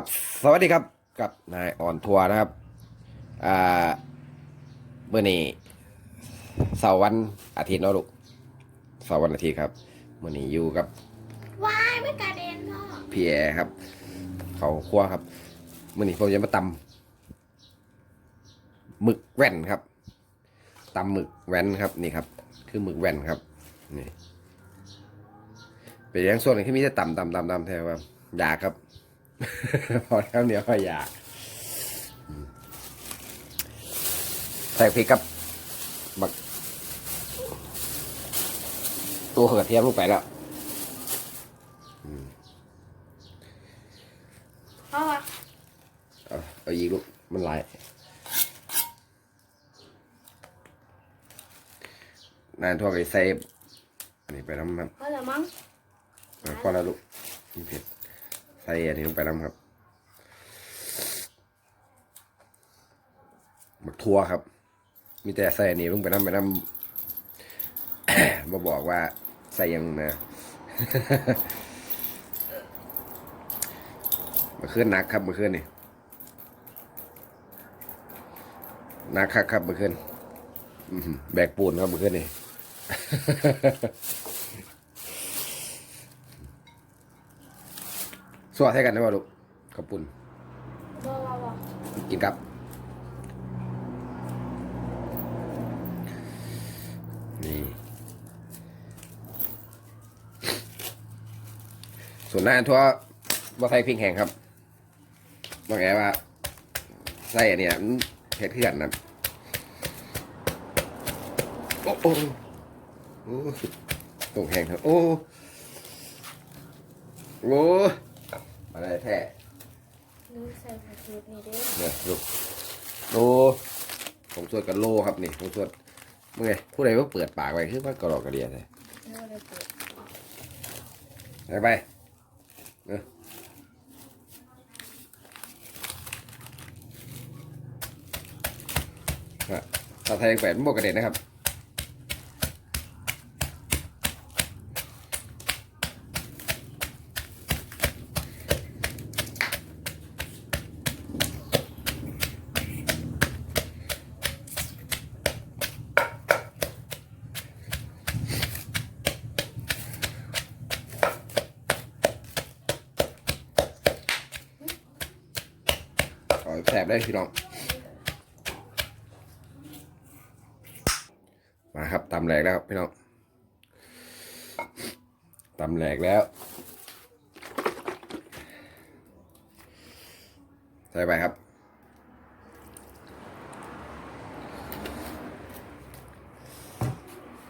ครับสวัสดีครับกับนายอ่อนทัวร์นะครับอ่าเมื่อนี้เสาร์วันอาทิตย์เนาะลูกเสาร์วันอาทิตย์ครับเมื่อนี้อยู่กับวายไม่กระเด็นพ่อพี่แอร์ครับ เขาครัวครับเมื่อนี้ผมจะมาตำหมึกแว่นครับตำหมึกแว่นครับนี่ครับ คือหมึกแว่นครับนี่เป็นอย่างส่วนหนึ่งที่มีแต่ตำตำตำตำแทนว่าอยากครับ พอแล้วเนี้ยก็อยากอืมใส่พริกครับบักตัวกระเทียมลงไปแล้วพ่อเอาเอาอีกลูกมันหลายนานทั่วไปใส่อันนี้ไปน้ำครับพ่อเหรอมั้งเอาพอแล้วลูกนี่เผ็ดใส่อันนี้ลงไปน้ำครับบักทั่วครับ มีแต่ใส่อันนี้ลงไปน้ำไปน้ำมาบอกว่าใส่ยังนะมาขึ้นนักครับมาขึ้นนี่นักครับครับมื่อคืนอื้อหือแบกปูนครับเมื่อคืนนี่ สวัสดีกันนะว่าลูกขอบคุณพ่อพ่อพ่กินครับ นี่ส่วนหน้าทั่วว่าใส่พริกแห้งครับบอกแกว่าใส่อันเนี้ยมันเผ็ดขึ้นนะโอ้โอ้โอ้ตรงแห้งครับโอ้โอ้ มาได้แท้ลืมใส่ผักชีนี่เด้อเนี่ยลูกโลผมสวดกับโลครับนี่ผมสวดเมื่อไงผู้ใดว่าเปิดปากไว้คือว่ากระดอกกระเดียเลยเนื้อเลยเปิดไปไปเอออะตาไทยแปดมันบวกกระเด็นนะครับ ได้พี่น้อง มาครับตำแหลกแล้วครับพี่น้องตำแหลกแล้ว ใส่ไปครับ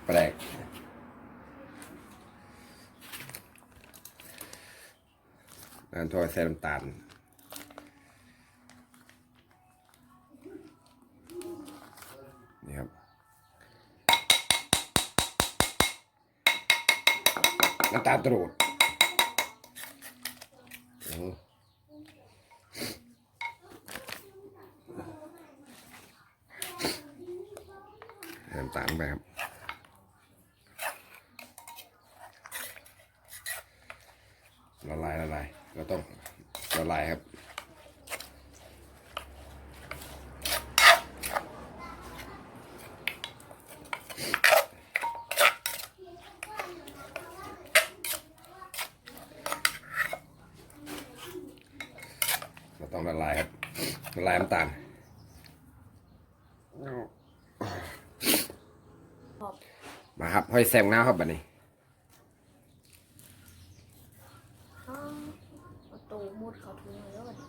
แปลกน้ำทอดใส่น้ำตาล น้ำตรดอ้น้ำตาลไปครับละลายละลายก็ต้องละลายครับ เราต้องละลายครับ ละลายน้ำตาลมาครับห้อยแซมน้าครับบัดนี้พ่อเอาตูมุดเขาถุงเลยแล้วบัดนี้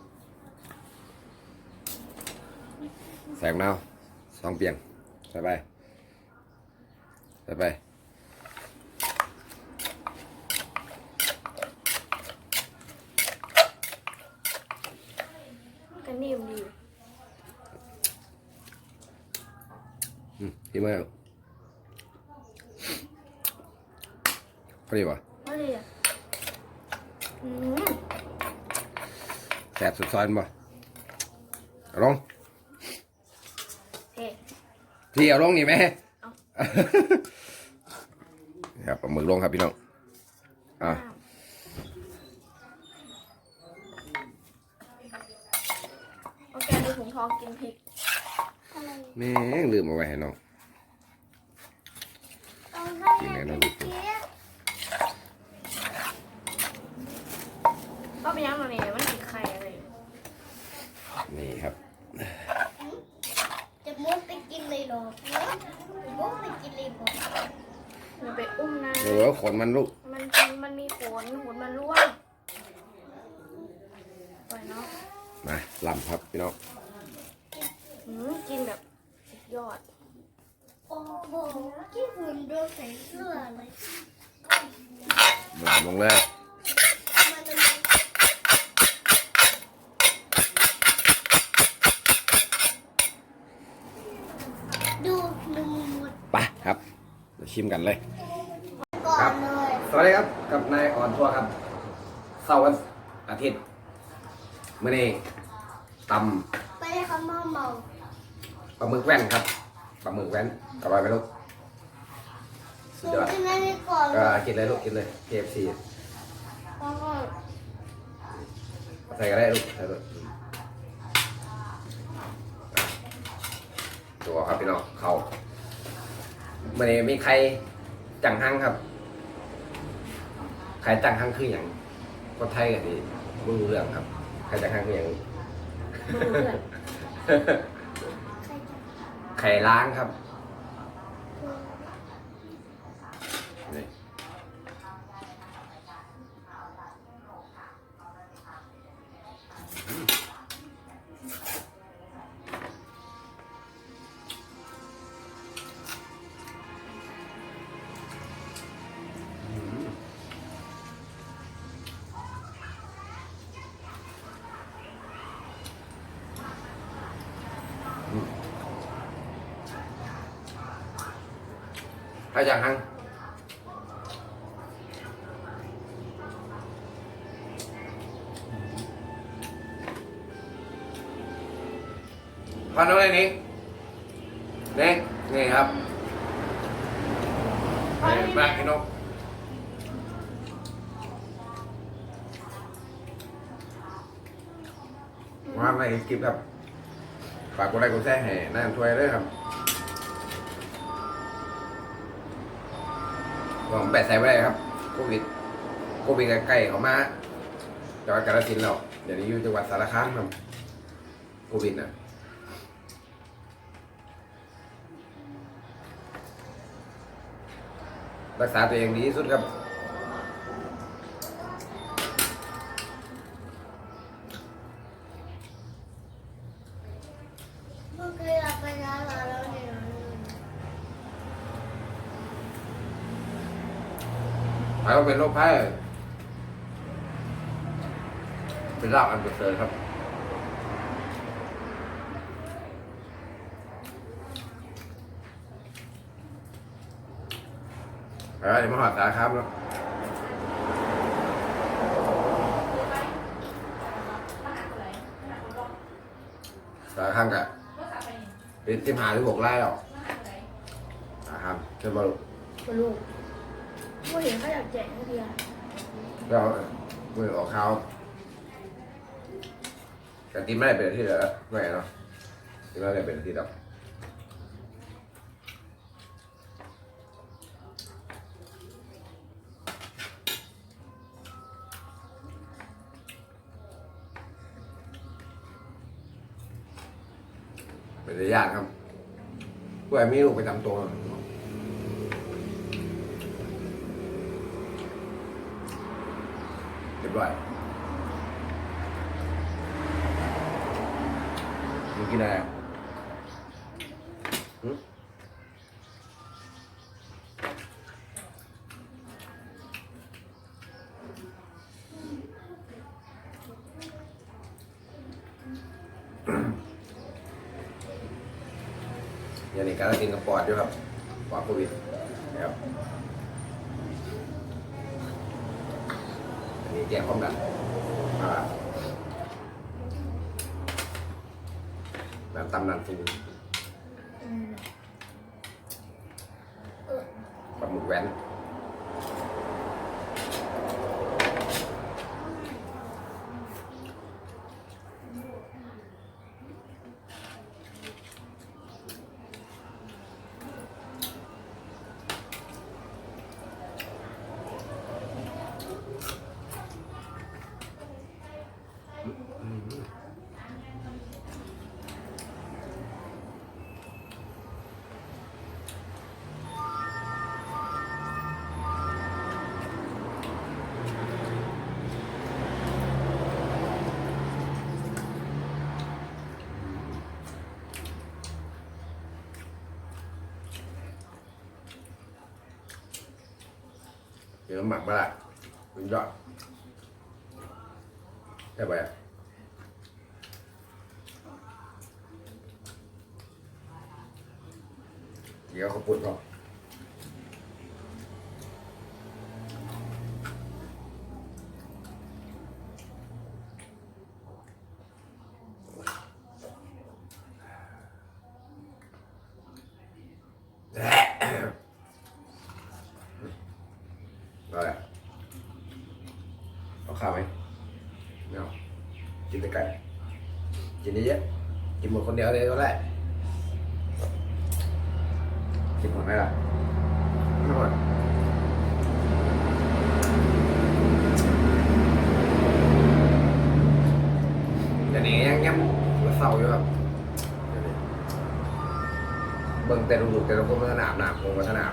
แซมน้าสองเปียงใส่ไปใส่ไป กันนิ่มดี อื มดีมากพอดีป่ะพ่อดีอะอืมแสบสุดซอยป่ะเอาลงเฮ้พี่เอาลงนี่ไหมเอาครับเอามือลงครับพี่น้อง อะน้ทองกินพริกอะไรแม่งลืมเอาไว้ให้น้องเอาให้ กินไหนแม่เนาะกินเค้กก็ไปยังตรงนี้มันกินไข่อะไรอยู่นี่ครับจะมุดไปกินเลยเหรอจะมุดไปกินเลยบอกมันไปอุ้มนะโอ้ขนมันลูก มันมันมีขนขนมันร่วงปล่อยเนาะมาลำครับพี่น้องหืมกินแบบสุดยอดโอ้โห ที่หุ่นโดนใส่เสื้อเลยลำลงเลยมันจะดูหนึ่งหมดไปครับเดี๋ยวชิมกันเลย ก่อนเลยสวัสดีครับ กับนายอ่อนทัวร์ครับเสาร์วันอาทิตย์เมื่อนี้ตไม่ได้คำว่าเมาำปลาหมึกแว่นครับ ปลาหมึกแว่นอร่อยไหมลูกสุหดนูยอดกินได้ไม่ก่อนก็กินเลยลูกกินเลย KFC เพราะว่าใส่ก็ได้ลูกใส่ลูกตัวครับพี่น้องเขาเมื่อนี้มีใครจังหังครับ ใครจังหังคืออย่างคนไทยกันดีไม่รู้เรื่องครับ ใครจังหังคืออย่าง ไม่รู้เรื่อง ใครจะ ไข่ล้างครับ ใครจังหังพันอะไรนี่นี่นี่ครับนี่แบล็กพี่นกมาในคลิปครับฝากกดไลค์กดแชร์ให้น้ำช่วยด้วยครับ ผมแปดใส่ไว้เลยครับโควิดโควิดใกล้ๆเขามาจังหวัดกาฬสินธุ์เราเดี๋ยวนี้อยู่จังหวัดสารคามครับโควิดนะรักษาตัวเองดีที่สุดครับ เมื่อกี้เราไปร้านเราแล้วเนี่ย หมายว่าเป็นโรคแพ้เป็นรากอันประเสริฐครับเอ้ยมาหอดสาครับเนาะสาข้างกะเป็นสิบหาหรือหกไร่หรอสาครับใช่ไหมลูกไม่ รู้ว่าเห็นเขาอยากแจกนักเรียนก็มือออกเขาแต่ตีไม่ได้เป็นที่เหรอไม่เนาะตีไม่ได้เป็นที่หรอกเป็นระยะครับผู้ใหญ่มีลูกประจำตัว เรียบร้อยมึงกินอะไรอย่างนี้การกินกับปอดอยู่ครับปอดโควิด แก้ความดันอ่าดันต่ำดันสูงอืมปลาหมึกแว้น กินน้ำหมักมาละมันยอดใช่ไหมอะเดี๋ยวเขาปุ่นหรอกอะไรเอาข้าวไหมไม่เอากินแต่ไก่กินเยอะๆกินหมด คนเดียวเลยก็ได้กินหมดไหมล่ะไม่หมดเดี๋ยวนี้ยังยังเศร้าอยู่ครับเบิ่งแต่ลูกๆแต่เราก็มาสนามหนามลงมาสนาม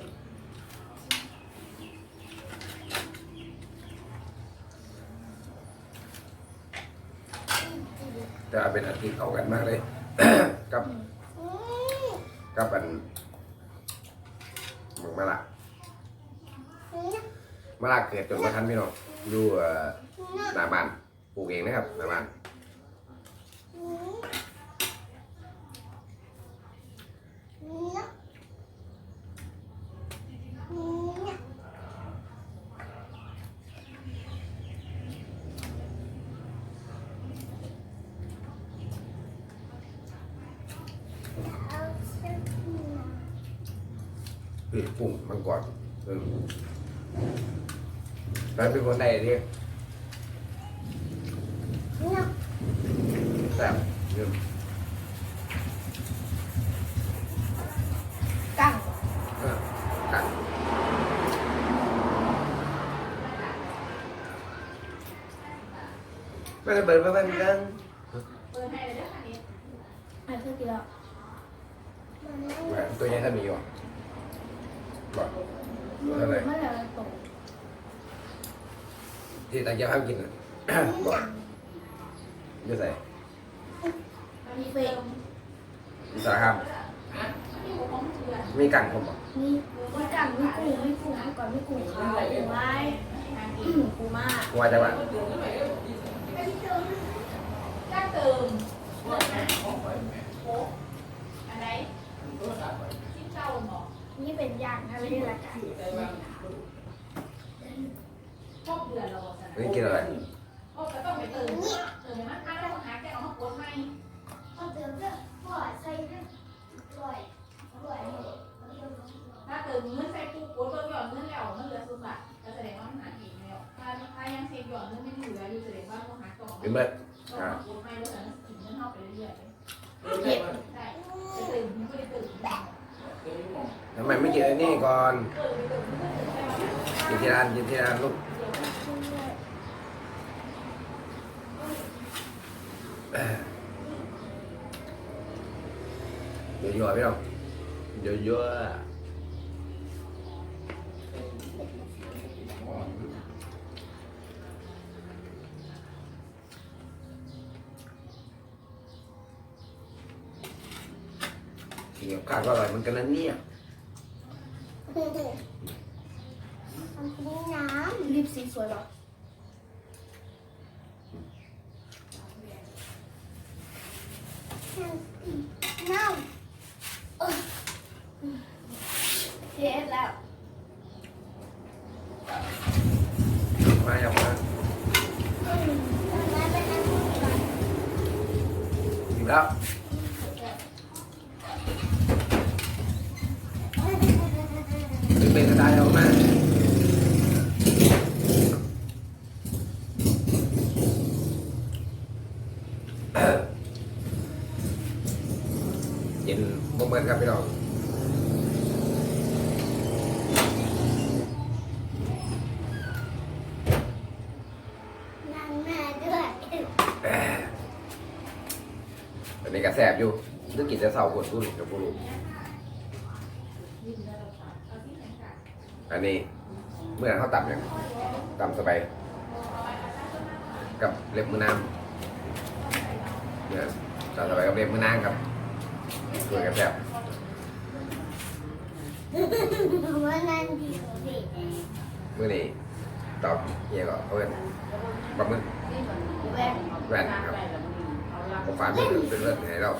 เล่วนเหรอมันจะเป็นอาทิตย์เข้ากันมากเลย กับกับอันหมึกมะละมะละเกิดจนมาทันพี่น้องอยู่เอ่อหน้าบ้านปลูกเองนะครับหน้าบ้าน อืมเนี่ยเนี่ย เอาเส้นมา คือปรุงมันก่อนเออ แล้วเป็นคนใดเรียกเนี่ยแซ่บเรื่องกั้งเออกัน ที่ตั้งใจห้ามกินอะบอกจะใส่เฟะมีสารห้ามมีกันผมบอกมีมีกั้งมีกุ้งมีกุ้งก่อนมีกุ้งขาวกุ้งไม้ปูมาว่าจะว่านี่เป็นย่างอะไรนี่แหละกัน นี่กินอะไรเอาเติมด้วยพ่อใส่ให้ร่อยร่อยถ้าเติมเงินใส่ปุ๊บกดเบิ่งหย่อนเงินแล้วมันเหลือสุดละก็แสดงว่ามันหาอีกแล้วถ้าถ้ายังเซฟหย่อนเงินไม่เหลืออยู่แสดงว่าต้องหาต่อเป็นเบิดต้องกดไม่แล้วแต่ถึงเงินเข้าไปเรื่อยๆเผ็ดได้จะตื่นไม่ได้ตื่นทำไมไม่กินอันนี้ก่อนเออไม่ตื่นไม่ตื่นได้ว่ากินที่ร้านกินที่ร้านลูก เยอะๆพี่น้องเยอะๆกินกับข้าวก็อร่อยเหมือนกันนะเนี่ยทำเป็นน้ลิปสีสวยหรอำน้ำ เทสแล้ว มาอย่างมาอืมทำไมเป็นน้ำก่อน ถึงแล้วเป็นเป็นกระดาษออกมา นนี้ก็แซ่บอยู่นึกกินแต่เศร้าปวดรุ่นกับผู้รู้อันนี้เมื่อเขาตับอย่างตำสบายกับเล็บมือนางเนี่ยตำสบายกับเล็บมือนางครับช่วยกันแซ่บว่านั่นดีสิมื่อนี้ตอบเฮียก็เพิ่นบักมึงแว่นแว่นครับผม ฝากมือเป็นเลือดให้เรา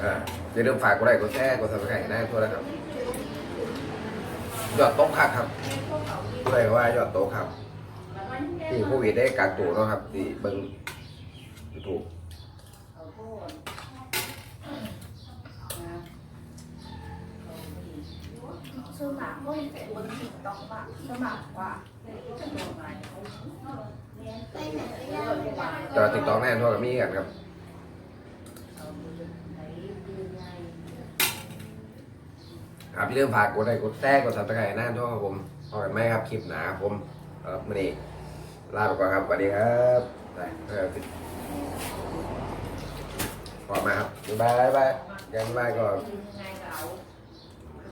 เอออย่าลืมฝากกดไลค์กดแชร์กดซับสไครต์ได้ทั่วแล้วครับยอดโต๊ะคักครับผู้ใดว่ายอดโต๊ะครับที่โควิดได้กักตัวเนาะครับที่เบิ่งถูก สมัครก็ยังแต่บนติดต่อว่าสมัครว่าไปไหนก็ได้แต่ว่าติดต่อแน่นทั่วกับมีกันครับครับพี่เริ่มฝากกดไลค์กดแชร์กดซับสไครต์หน้าทั่วครับผมเอากันไหมครับคลิปหนาผมครับมื่อนี้ลาไปก่อนครับสวัสดีครับไปเออพอมาครับบ๊ายบายบ๊ายบายกันบ๊ายบายก่อน